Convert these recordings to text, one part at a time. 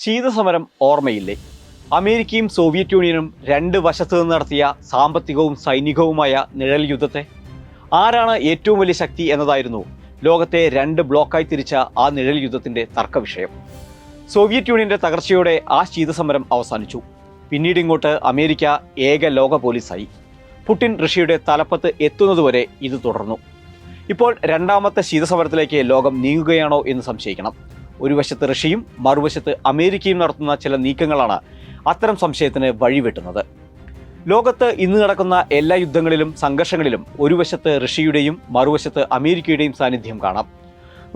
ശീതസമരം ഓർമ്മയില്ലേ? അമേരിക്കയും സോവിയറ്റ് യൂണിയനും രണ്ട് വശത്തു നിന്ന് നടത്തിയ സാമ്പത്തികവും സൈനികവുമായ നിഴൽ യുദ്ധത്തെ? ആരാണ് ഏറ്റവും വലിയ ശക്തി എന്നതായിരുന്നു ലോകത്തെ രണ്ട് ബ്ലോക്കായി തിരിച്ച ആ നിഴൽ യുദ്ധത്തിന്റെ തർക്കവിഷയം. സോവിയറ്റ് യൂണിയന്റെ തകർച്ചയോടെ ആ ശീതസമരം അവസാനിച്ചു. പിന്നീട് ഇങ്ങോട്ട് അമേരിക്ക ഏക ലോക പോലീസായി. പുടിൻ ഋഷിയുടെ തലപ്പത്ത് എത്തുന്നതുവരെ ഇത് തുടർന്നു. ഇപ്പോൾ രണ്ടാമത്തെ ശീതസമരത്തിലേക്ക് ലോകം നീങ്ങുകയാണോ എന്ന് സംശയിക്കണം. ഒരു വശത്ത് റഷ്യയും മറുവശത്ത് അമേരിക്കയും നടത്തുന്ന ചില നീക്കങ്ങളാണ് അത്തരം സംശയത്തിന് വഴിവെട്ടുന്നത്. ലോകത്ത് ഇന്ന് നടക്കുന്ന എല്ലാ യുദ്ധങ്ങളിലും സംഘർഷങ്ങളിലും ഒരു വശത്ത് റഷ്യയുടെയും മറുവശത്ത് അമേരിക്കയുടെയും സാന്നിധ്യം കാണാം.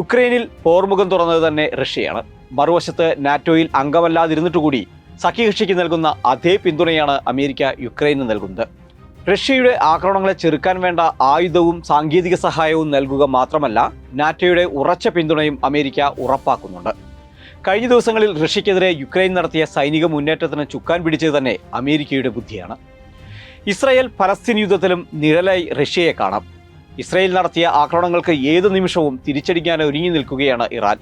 ഉക്രൈനിൽ പോർമുഖം തുറന്നത് തന്നെ റഷ്യയാണ്. മറുവശത്ത് നാറ്റോയിൽ അംഗമല്ലാതിരുന്നിട്ടുകൂടി സഖ്യകക്ഷിക്ക് നൽകുന്ന അതേ പിന്തുണയാണ് അമേരിക്ക യുക്രൈന് നൽകുന്നത്. റഷ്യയുടെ ആക്രമണങ്ങളെ ചെറുക്കാൻ വേണ്ട ആയുധവും സാങ്കേതിക സഹായവും നൽകുക മാത്രമല്ല നാറ്റോയുടെ ഉറച്ച പിന്തുണയും അമേരിക്ക ഉറപ്പാക്കുന്നുണ്ട്. കഴിഞ്ഞ ദിവസങ്ങളിൽ റഷ്യക്കെതിരെ യുക്രൈൻ നടത്തിയ സൈനിക മുന്നേറ്റത്തിന് ചുക്കാൻ പിടിച്ചത് തന്നെ അമേരിക്കയുടെ ബുദ്ധിയാണ്. ഇസ്രായേൽ പലസ്തീൻ യുദ്ധത്തിലും നിഴലായി റഷ്യയെ കാണാം. ഇസ്രായേൽ നടത്തിയ ആക്രമണങ്ങൾക്ക് ഏതു നിമിഷവും തിരിച്ചടിക്കാൻ ഒരുങ്ങി നിൽക്കുകയാണ് ഇറാൻ.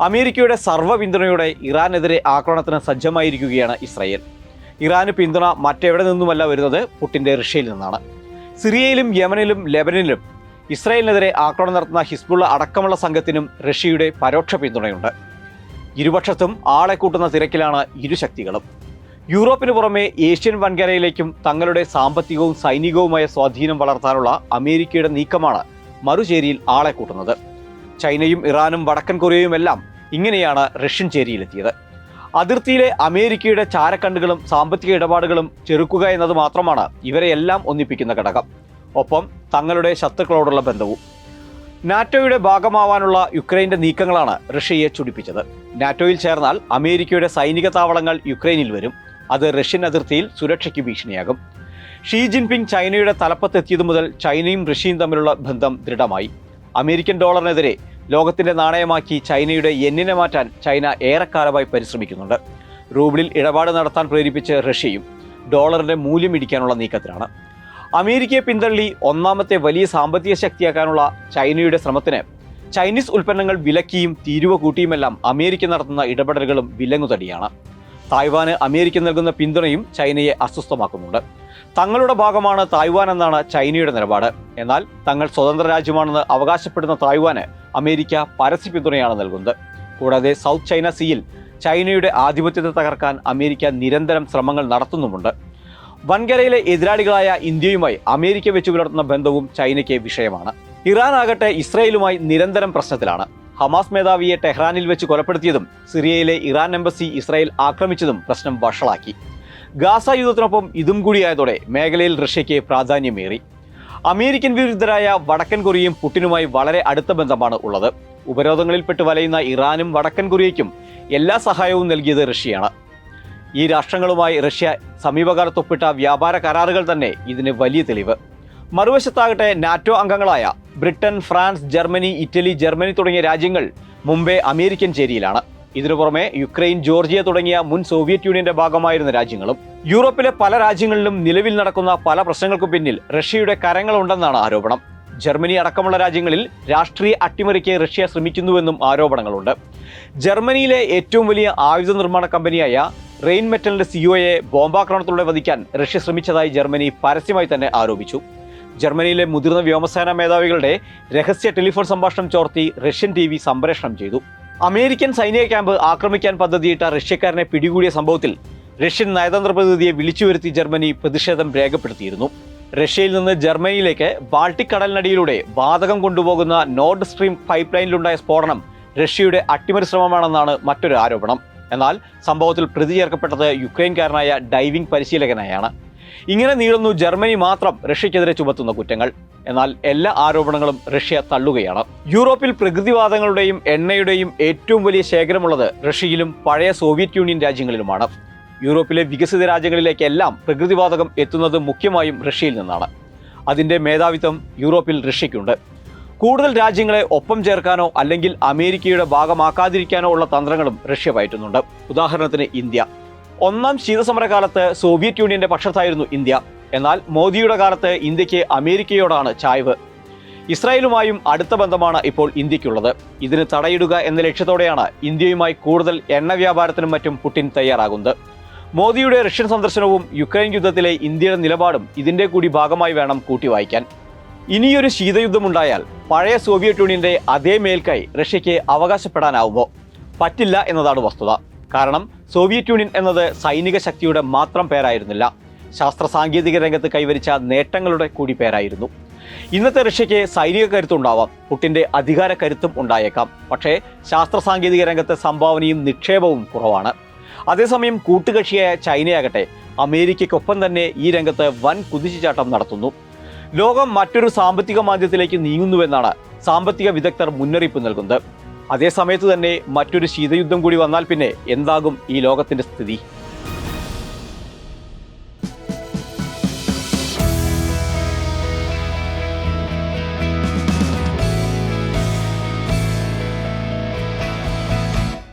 അമേരിക്കയുടെ സർവ പിന്തുണയോടെ ഇറാനെതിരെ ആക്രമണത്തിന് സജ്ജമായിരിക്കുകയാണ് ഇസ്രായേൽ. ഇറാന് പിന്തുണ മറ്റെവിടെ നിന്നുമല്ല വരുന്നത് പുട്ടിന്റെ റഷ്യയിൽ നിന്നാണ്. സിറിയയിലും യമനിലും ലെബനിലും ഇസ്രായേലിനെതിരെ ആക്രമണം നടത്തുന്ന ഹിസ്ബുള്ള അടക്കമുള്ള സംഘത്തിനും റഷ്യയുടെ പരോക്ഷ പിന്തുണയുണ്ട്. ഇരുപക്ഷത്തും ആളെ കൂട്ടുന്ന തിരക്കിലാണ് ഇരുശക്തികളും യൂറോപ്പിന് പുറമെ ഏഷ്യൻ വൻകരയിലേക്കും തങ്ങളുടെ സാമ്പത്തികവും സൈനികവുമായ സ്വാധീനം വളർത്താനുള്ള അമേരിക്കയുടെ നീക്കമാണ് മറുചേരിയിൽ ആളെ കൂട്ടുന്നത്. ചൈനയും ഇറാനും വടക്കൻ കൊറിയയുമെല്ലാം ഇങ്ങനെയാണ് റഷ്യൻ ചേരിയിലെത്തിയത്. അതിർത്തിയിലെ അമേരിക്കയുടെ ചാരക്കണ്ടുകളും സാമ്പത്തിക ഇടപാടുകളും ചെറുക്കുക എന്നത് മാത്രമാണ് ഇവരെയെല്ലാം ഒന്നിപ്പിക്കുന്ന ഘടകം. ഒപ്പം തങ്ങളുടെ ശത്രുക്കളോടുള്ള ബന്ധവും. നാറ്റോയുടെ ഭാഗമാവാനുള്ള യുക്രൈന്റെ നീക്കങ്ങളാണ് റഷ്യയെ ചുടിപ്പിച്ചത്. നാറ്റോയിൽ ചേർന്നാൽ അമേരിക്കയുടെ സൈനിക താവളങ്ങൾ യുക്രൈനിൽ വരും. അത് റഷ്യൻ അതിർത്തിയിൽ സുരക്ഷയ്ക്ക് ഭീഷണിയാകും. ഷീ ജിൻപിങ് ചൈനയുടെ തലപ്പത്തെത്തിയതു മുതൽ ചൈനയും റഷ്യയും തമ്മിലുള്ള ബന്ധം ദൃഢമായി. അമേരിക്കൻ ഡോളറിനെതിരെ ലോകത്തിന്റെ നാണയമാക്കി ചൈനയുടെ എന്നിനെ മാറ്റാൻ ചൈന ഏറെക്കാലമായി പരിശ്രമിക്കുന്നുണ്ട്. റൂബിളിൽ ഇടപാട് നടത്താൻ പ്രേരിപ്പിച്ച റഷ്യയും ഡോളറിന്റെ മൂല്യം ഇടിക്കാനുള്ള നീക്കത്തിലാണ്. അമേരിക്കയെ പിന്തള്ളി ഒന്നാമത്തെ വലിയ സാമ്പത്തിക ശക്തിയാക്കാനുള്ള ചൈനയുടെ ശ്രമത്തിന് ചൈനീസ് ഉൽപ്പന്നങ്ങൾ വിലക്കിയും തീരുവ കൂട്ടിയുമെല്ലാം അമേരിക്ക നടത്തുന്ന ഇടപെടലുകളും വിലങ്ങുതടിയാണ്. തായ്വാന് അമേരിക്ക നൽകുന്ന പിന്തുണയും ചൈനയെ അസ്വസ്ഥമാക്കുന്നുണ്ട്. തങ്ങളുടെ ഭാഗമാണ് തായ്വാൻ എന്നാണ് ചൈനയുടെ നിലപാട്. എന്നാൽ തങ്ങൾ സ്വതന്ത്ര രാജ്യമാണെന്ന് അവകാശപ്പെടുന്ന തായ്വാന് അമേരിക്ക പരസ്യ പിന്തുണയാണ് നൽകുന്നത്. കൂടാതെ സൗത്ത് ചൈന സീയിൽ ചൈനയുടെ ആധിപത്യത്തെ തകർക്കാൻ അമേരിക്ക നിരന്തരം ശ്രമങ്ങൾ നടത്തുന്നുമുണ്ട്. വൻകരയിലെ എതിരാളികളായ ഇന്ത്യയുമായി അമേരിക്ക വെച്ച് പുലർത്തുന്ന ബന്ധവും ചൈനയ്ക്ക് വിഷയമാണ്. ഇറാൻ ആകട്ടെ ഇസ്രയേലുമായി നിരന്തരം പ്രശ്നത്തിലാണ്. ഹമാസ് മേധാവിയെ ടെഹ്റാനിൽ വെച്ച് കൊലപ്പെടുത്തിയതും സിറിയയിലെ ഇറാൻ എംബസി ഇസ്രായേൽ ആക്രമിച്ചതും പ്രശ്നം വഷളാക്കി. ഗാസ യുദ്ധത്തിനൊപ്പം ഇതും കൂടിയായതോടെ മേഖലയിൽ റഷ്യയ്ക്ക് പ്രാധാന്യമേറി. അമേരിക്കൻ വിരുദ്ധരായ വടക്കൻ കൊറിയയും പുട്ടിനുമായി വളരെ അടുത്ത ബന്ധമാണ് ഉള്ളത്. ഉപരോധങ്ങളിൽപ്പെട്ട് വലയുന്ന ഇറാനും വടക്കൻ കൊറിയയ്ക്കും എല്ലാ സഹായവും നൽകിയത് റഷ്യയാണ്. ഈ രാഷ്ട്രങ്ങളുമായി റഷ്യ സമീപകാലത്ത് ഒപ്പിട്ട വ്യാപാര കരാറുകൾ തന്നെ ഇതിന് വലിയ തെളിവ്. മറുവശത്താകട്ടെ നാറ്റോ അംഗങ്ങളായ Britain France Germany Italy Germany തുടങ്ങിയ രാജ്യങ്ങൾ മുമ്പേ അമേരിക്കൻ ചേരിയിലാണ്. ഇതിനു പുറമെ യുക്രൈൻ ജോർജിയ തുടങ്ങിയ മുൻ സോവിയറ്റ് യൂണിയന്റെ ഭാഗമായിരുന്ന രാജ്യങ്ങളും യൂറോപ്പിലെ പല രാജ്യങ്ങളിലും നിലവിൽ നടക്കുന്ന പല പ്രശ്നങ്ങൾക്കു പിന്നിൽ റഷ്യയുടെ കരങ്ങളുണ്ടെന്നാണ് ആരോപണം. ജർമ്മനി അടക്കമുള്ള രാജ്യങ്ങളിൽ രാഷ്ട്രീയ അട്ടിമറിക്ക് റഷ്യ ശ്രമിക്കുന്നുവെന്നും ആരോപണങ്ങളുണ്ട്. ജർമ്മനിയിലെ ഏറ്റവും വലിയ ആയുധ നിർമ്മാണ കമ്പനിയായ റെയിൻ മെറ്റലിന്റെ സിഒയെ ബോംബാക്രമണത്തിലൂടെ വധിക്കാൻ റഷ്യ ശ്രമിച്ചതായി ജർമ്മനി പരസ്യമായി തന്നെ ആരോപിച്ചു. ജർമ്മനിയിലെ മുതിർന്ന വ്യോമസേനാ മേധാവികളുടെ രഹസ്യ ടെലിഫോൺ സംഭാഷണം ചോർത്തി റഷ്യൻ ടി സംപ്രേഷണം ചെയ്തു. അമേരിക്കൻ സൈനിക ക്യാമ്പ് ആക്രമിക്കാൻ പദ്ധതിയിട്ട റഷ്യക്കാരനെ പിടികൂടിയ സംഭവത്തിൽ റഷ്യൻ നയതന്ത്ര പ്രതിനിധിയെ വിളിച്ചു വരുത്തി ജർമ്മനി പ്രതിഷേധം രേഖപ്പെടുത്തിയിരുന്നു. റഷ്യയിൽ നിന്ന് ജർമ്മനിയിലേക്ക് ബാൾട്ടിക് കടലിനടിയിലൂടെ വാതകം കൊണ്ടുപോകുന്ന നോർഡ് സ്ട്രീം പൈപ്പ് ലൈനിലുണ്ടായ സ്ഫോടനം റഷ്യയുടെ അട്ടിമറി ശ്രമമാണെന്നാണ് മറ്റൊരു ആരോപണം. എന്നാൽ സംഭവത്തിൽ പ്രതി ചേർക്കപ്പെട്ടത് യുക്രൈൻകാരനായ ഡൈവിംഗ് പരിശീലകനായാണ്. ഇങ്ങനെ നീളുന്നു ജർമ്മനി മാത്രം റഷ്യക്കെതിരെ ചുമത്തുന്ന കുറ്റങ്ങൾ. എന്നാൽ എല്ലാ ആരോപണങ്ങളും റഷ്യ തള്ളുകയാണ്. യൂറോപ്പിൽ പ്രകൃതിവാദങ്ങളുടെയും എണ്ണയുടെയും ഏറ്റവും വലിയ ശേഖരമുള്ളത് റഷ്യയിലും പഴയ സോവിയറ്റ് യൂണിയൻ രാജ്യങ്ങളിലുമാണ്. യൂറോപ്പിലെ വികസിത രാജ്യങ്ങളിലേക്കെല്ലാം പ്രകൃതിവാതകം എത്തുന്നത് മുഖ്യമായും റഷ്യയിൽ നിന്നാണ്. അതിന്റെ മേധാവിത്വം യൂറോപ്പിൽ റഷ്യയ്ക്കുണ്ട്. കൂടുതൽ രാജ്യങ്ങളെ ഒപ്പം ചേർക്കാനോ അല്ലെങ്കിൽ അമേരിക്കയുടെ ഭാഗമാക്കാതിരിക്കാനോ ഉള്ള തന്ത്രങ്ങളും റഷ്യ പയറ്റുന്നുണ്ട് ഉദാഹരണത്തിന് ഇന്ത്യ. ഒന്നാം ശീതസമരകാലത്ത് സോവിയറ്റ് യൂണിയന്റെ പക്ഷത്തായിരുന്നു ഇന്ത്യ. എന്നാൽ മോദിയുടെ കാലത്ത് ഇന്ത്യയ്ക്ക് അമേരിക്കയോടാണ് ചായ്വ്. ഇസ്രായേലുമായും അടുത്ത ബന്ധമാണ് ഇപ്പോൾ ഇന്ത്യക്കുള്ളത് ഇതിന് തടയിടുക എന്ന ലക്ഷ്യത്തോടെയാണ് ഇന്ത്യയുമായി കൂടുതൽ എണ്ണ വ്യാപാരത്തിനും മറ്റും പുടിൻ തയ്യാറാകുന്നത്. മോദിയുടെ റഷ്യൻ സന്ദർശനവും യുക്രൈൻ യുദ്ധത്തിലെ ഇന്ത്യയുടെ നിലപാടും ഇതിന്റെ കൂടി ഭാഗമായി വേണം കൂട്ടിവായിക്കാൻ. ഇനിയൊരു ശീതയുദ്ധമുണ്ടായാൽ പഴയ സോവിയറ്റ് യൂണിയന്റെ അതേ മേൽക്കൈ റഷ്യയ്ക്ക് അവകാശപ്പെടാനാവുമോ? പറ്റില്ല എന്നതാണ് വസ്തുത. കാരണം സോവിയറ്റ് യൂണിയൻ എന്നത് സൈനിക ശക്തിയുടെ മാത്രം പേരായിരുന്നില്ല. ശാസ്ത്ര സാങ്കേതിക രംഗത്ത് കൈവരിച്ച നേട്ടങ്ങളുടെ കൂടി പേരായിരുന്നു. ഇന്നത്തെ റഷ്യയ്ക്ക് സൈനിക കരുത്തുണ്ടാവാം പുട്ടിന്റെ അധികാര കരുത്തും ഉണ്ടായേക്കാം. പക്ഷേ ശാസ്ത്ര സാങ്കേതിക രംഗത്തെ സംഭാവനയും നിക്ഷേപവും കുറവാണ്. അതേസമയം കൂട്ടുകക്ഷിയായ ചൈനയാകട്ടെ അമേരിക്കയ്ക്കൊപ്പം തന്നെ ഈ രംഗത്ത് വൻ കുതിച്ചുചാട്ടം നടത്തുന്നു. ലോകം മറ്റൊരു സാമ്പത്തിക മാന്ദ്യത്തിലേക്ക് നീങ്ങുന്നുവെന്നാണ് സാമ്പത്തിക വിദഗ്ധർ മുന്നറിയിപ്പ് നൽകുന്നത്. അതേ സമയത്ത് തന്നെ മറ്റൊരു ശീതയുദ്ധം കൂടി വന്നാൽ പിന്നെ എന്താകും ഈ ലോകത്തിന്റെ സ്ഥിതി?